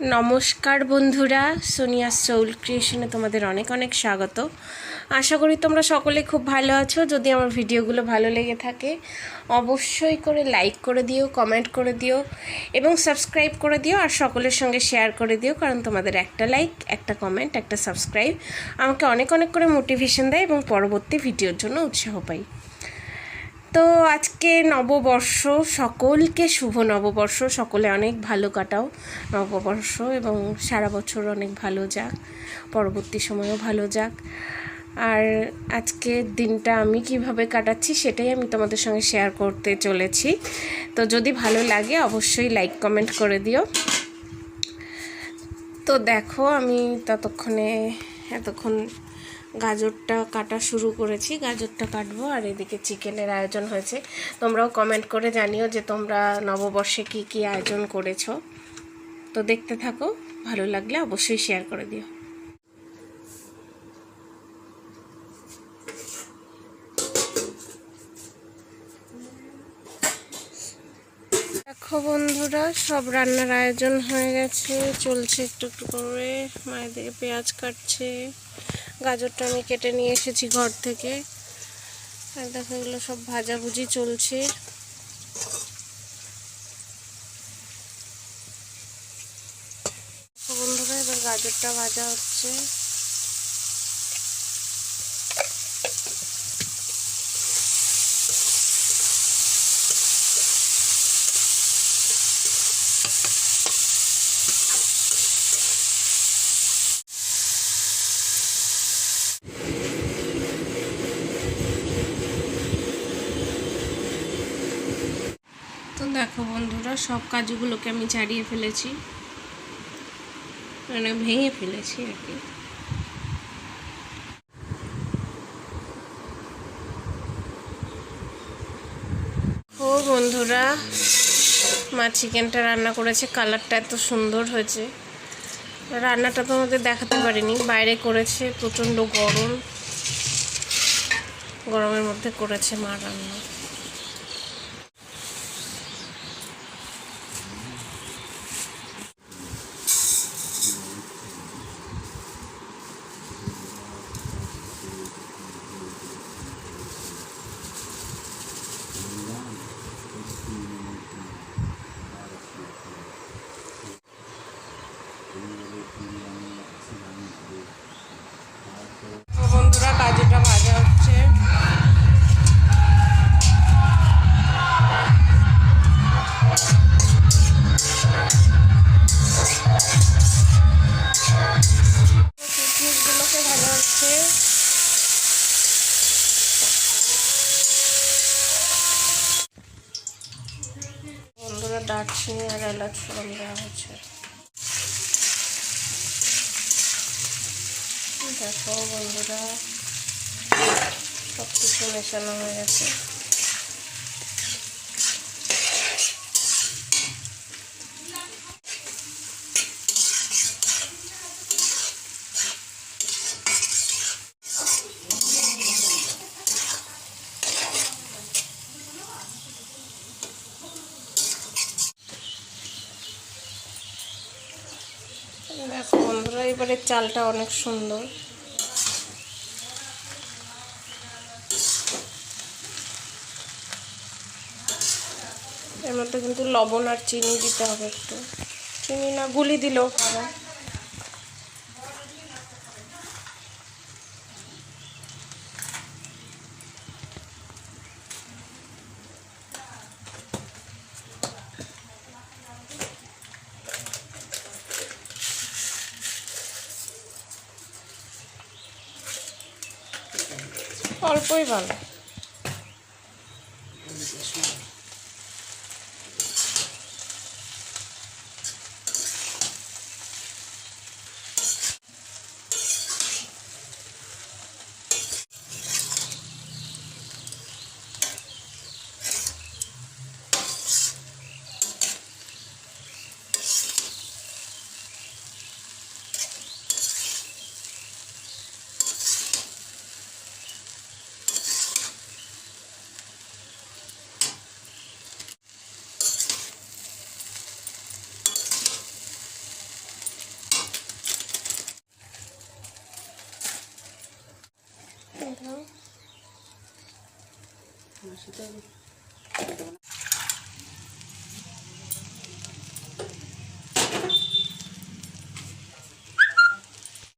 নমস্কার বন্ধুরা, সোনিয়া সোল ক্রিয়েশনে তোমাদের অনেক অনেক স্বাগত। আশা করি তোমরা সকলে খুব ভালো আছো। যদি আমার ভিডিওগুলো ভালো লেগে থাকে, অবশ্যই করে লাইক করে দিও, কমেন্ট করে দিও এবং সাবস্ক্রাইব করে দিও আর সকলের সঙ্গে শেয়ার করে দিও, কারণ তোমাদের একটা লাইক, একটা কমেন্ট, একটা সাবস্ক্রাইব আমাকে অনেক অনেক করে মোটিভেশন দেয় এবং পরবর্তী ভিডিওর জন্য উৎসাহ পাই। তো আজকে নববর্ষ, সকলকে শুভ নববর্ষ। সকলে অনেক ভালো কাটাও নববর্ষ এবং সারা বছর অনেক ভালো যাক, পরবর্তী সময়ও ভালো যাক। আর আজকের দিনটা আমি কীভাবে কাটাচ্ছি সেটাই আমি তোমাদের সঙ্গে শেয়ার করতে চলেছি। তো যদি ভালো লাগে অবশ্যই লাইক কমেন্ট করে দিও। তো দেখো আমি ততক্ষণে, এতক্ষণ গাজরটা কাটা শুরু করেছি, গাজরটা কাটবো আর এদিকে চিকেনের আয়োজন হয়েছে। তোমরাও কমেন্ট করে জানিও যে তোমরা নববর্ষে কি কি আয়োজন করেছ। তো দেখতে থাকো, ভালো লাগলে অবশ্যই শেয়ার করে দিও। দেখো বন্ধুরা, সব রান্নার আয়োজন হয়ে গেছে, চলছে একটু একটু করে মায়ের দিকে পেঁয়াজ কাটছে। গাজরটা আমি কেটে নিয়ে এসেছি ঘর থেকে। আর দেখো এগুলো সব ভাজাভুজি চলছে। বন্ধুরা, এবার গাজরটা ভাজা হচ্ছে। দেখো বন্ধুরা, সব কাজুগুলোকে আমি ছাড়িয়ে ফেলেছি। মানে ভেঙে ফেলেছি আর কি। ও বন্ধুরা, মা চিকেনটা রান্না করেছে, কালারটা এত সুন্দর হয়েছে। রান্নাটা তো আমাদের দেখাতে পারিনি, বাইরে করেছে, প্রচণ্ড গরম। গরমের মধ্যে করেছে মা রান্না। দারচিনি আর এলাচ ফোড়ন দেওয়া হচ্ছে। দেখো বন্ধুরা সব কিছু মেশানো হয়ে গেছে দেখো বন্ধুরা এবারে চালটা অনেক সুন্দর। এর মধ্যে কিন্তু লবণ আর চিনি দিতে হবে একটু। চিনি না, গুলি দিলেও হবে। অল্পই ভালো। দেবো না